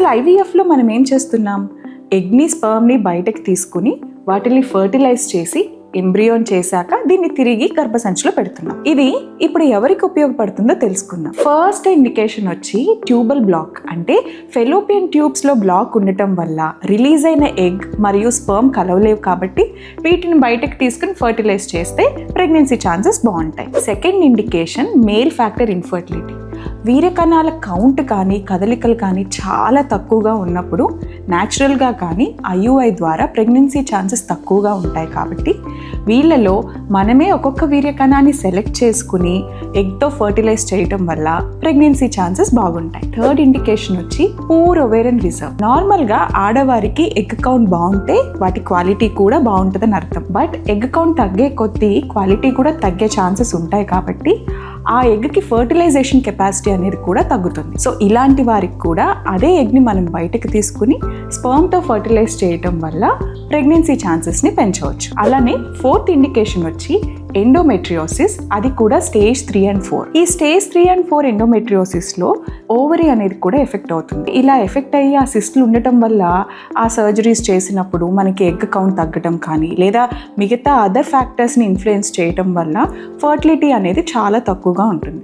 అసలు ఐవీఎఫ్లో మనం ఏం చేస్తున్నాం? ఎగ్ని స్పర్మ్ని బయటకు తీసుకుని వాటిని ఫర్టిలైజ్ చేసి ఎంబ్రియోన్ చేశాక దీన్ని తిరిగి గర్భసంచిలో పెడుతున్నాం. ఇది ఇప్పుడు ఎవరికి ఉపయోగపడుతుందో తెలుసుకుందాం. ఫస్ట్ ఇండికేషన్ వచ్చి ట్యూబల్ బ్లాక్. అంటే ఫెలోపియన్ ట్యూబ్స్లో బ్లాక్ ఉండటం వల్ల రిలీజ్ అయిన ఎగ్ మరియు స్పర్మ్ కలవలేవు కాబట్టి వీటిని బయటకు తీసుకుని ఫర్టిలైజ్ చేస్తే ప్రెగ్నెన్సీ ఛాన్సెస్ బాగుంటాయి. Second indication male factor infertility. వీరకణాల count కానీ కదలికలు కానీ చాలా తక్కువగా ఉన్నప్పుడు న్యాచురల్గా కానీ ఐయుఐ ద్వారా ప్రెగ్నెన్సీ ఛాన్సెస్ తక్కువగా ఉంటాయి కాబట్టి వీళ్ళలో మనమే ఒక్కొక్క వీర్యకణాన్ని సెలెక్ట్ చేసుకుని ఎగ్తో ఫర్టిలైజ్ చేయటం వల్ల ప్రెగ్నెన్సీ ఛాన్సెస్ బాగుంటాయి. థర్డ్ ఇండికేషన్ వచ్చి పూర్ ఒవేరన్ రిజర్వ్ నార్మల్గా ఆడవారికి ఎగ్ కౌంట్ బాగుంటే వాటి క్వాలిటీ కూడా బాగుంటుందని అర్థం. బట్ ఎగ్ కౌంట్ తగ్గే కొద్దీ క్వాలిటీ కూడా తగ్గే ఛాన్సెస్ ఉంటాయి కాబట్టి ఆ ఎగ్కి ఫర్టిలైజేషన్ కెపాసిటీ అనేది కూడా తగ్గుతుంది. సో ఇలాంటి వారికి కూడా అదే ఎగ్ని మనం బయటకు తీసుకుని స్పర్మ్తో ఫర్టిలైజ్ చేయటం వల్ల ప్రెగ్నెన్సీ ఛాన్సెస్ని పెంచవచ్చు. అలానే ఫోర్త్ ఇండికేషన్ వచ్చి ఎండోమెట్రియోసిస్ అది కూడా స్టేజ్ త్రీ అండ్ ఫోర్. ఈ స్టేజ్ త్రీ అండ్ ఫోర్ ఎండోమెట్రియోసిస్లో ఓవరీ అనేది కూడా ఎఫెక్ట్ అవుతుంది. ఇలా ఎఫెక్ట్ అయ్యి ఆ సిస్ట్లు ఉండటం వల్ల ఆ సర్జరీస్ చేసినప్పుడు మనకి ఎగ్ కౌంట్ తగ్గటం కానీ లేదా మిగతా అదర్ ఫ్యాక్టర్స్ని ఇన్ఫ్లుయెన్స్ చేయటం వల్ల ఫర్టిలిటీ అనేది చాలా తక్కువగా ఉంటుంది.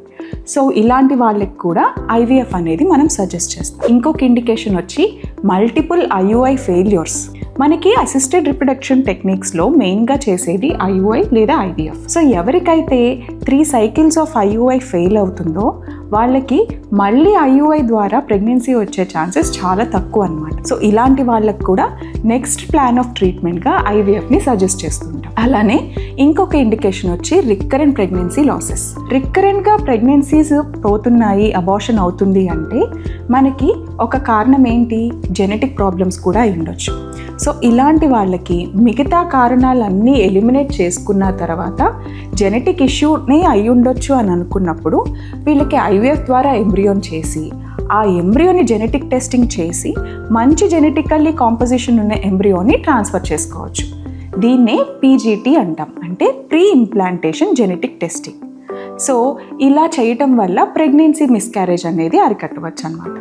సో ఇలాంటి వాళ్ళకి కూడా ఐవీఎఫ్ అనేది మనం సజెస్ట్ చేస్తాం. ఇంకొక ఇండికేషన్ వచ్చి multiple IUI failures. మనకి అసిస్టెడ్ రిప్రొడక్షన్ టెక్నిక్స్లో మెయిన్గా చేసేది ఐయుఐ లేదా ఐవీఎఫ్ సో ఎవరికైతే three cycles of IUI fail అవుతుందో వాళ్ళకి మళ్ళీ ఐయుఐ ద్వారా ప్రెగ్నెన్సీ వచ్చే ఛాన్సెస్ చాలా తక్కువ అనమాట సో ఇలాంటి వాళ్ళకి కూడా నెక్స్ట్ ప్లాన్ ఆఫ్ ట్రీట్మెంట్గా ఐవీఎఫ్ని సజెస్ట్ చేస్తుంటాం. అలానే ఇంకొక ఇండికేషన్ వచ్చి రిక్కరెంట్ ప్రెగ్నెన్సీ లాసెస్ రిక్కరెంట్గా ప్రెగ్నెన్సీస్ పోతున్నాయి అబార్షన్ అవుతుంది అంటే మనకి ఒక కారణం ఏంటి? జెనెటిక్ ప్రాబ్లమ్స్ కూడా అయి ఉండొచ్చు. సో ఇలాంటి వాళ్ళకి మిగతా కారణాలన్నీ ఎలిమినేట్ చేసుకున్న తర్వాత జెనెటిక్ ఇష్యూనే అయి ఉండొచ్చు అని అనుకున్నప్పుడు వీళ్ళకి ఐవీఎఫ్ ద్వారా ఎంబ్రియోన్ చేసి ఆ ఎంబ్రియోని జెనెటిక్ టెస్టింగ్ చేసి మంచి జెనెటికల్లీ కాంపోజిషన్ ఉన్న ఎంబ్రియోని ట్రాన్స్ఫర్ చేసుకోవచ్చు. దీన్నే పీజీటీ అంటాం. అంటే pre implantation genetic testing. So ఇలా చేయటం వల్ల ప్రెగ్నెన్సీ మిస్క్యారేజ్ అనేది అరికట్టవచ్చు అనమాట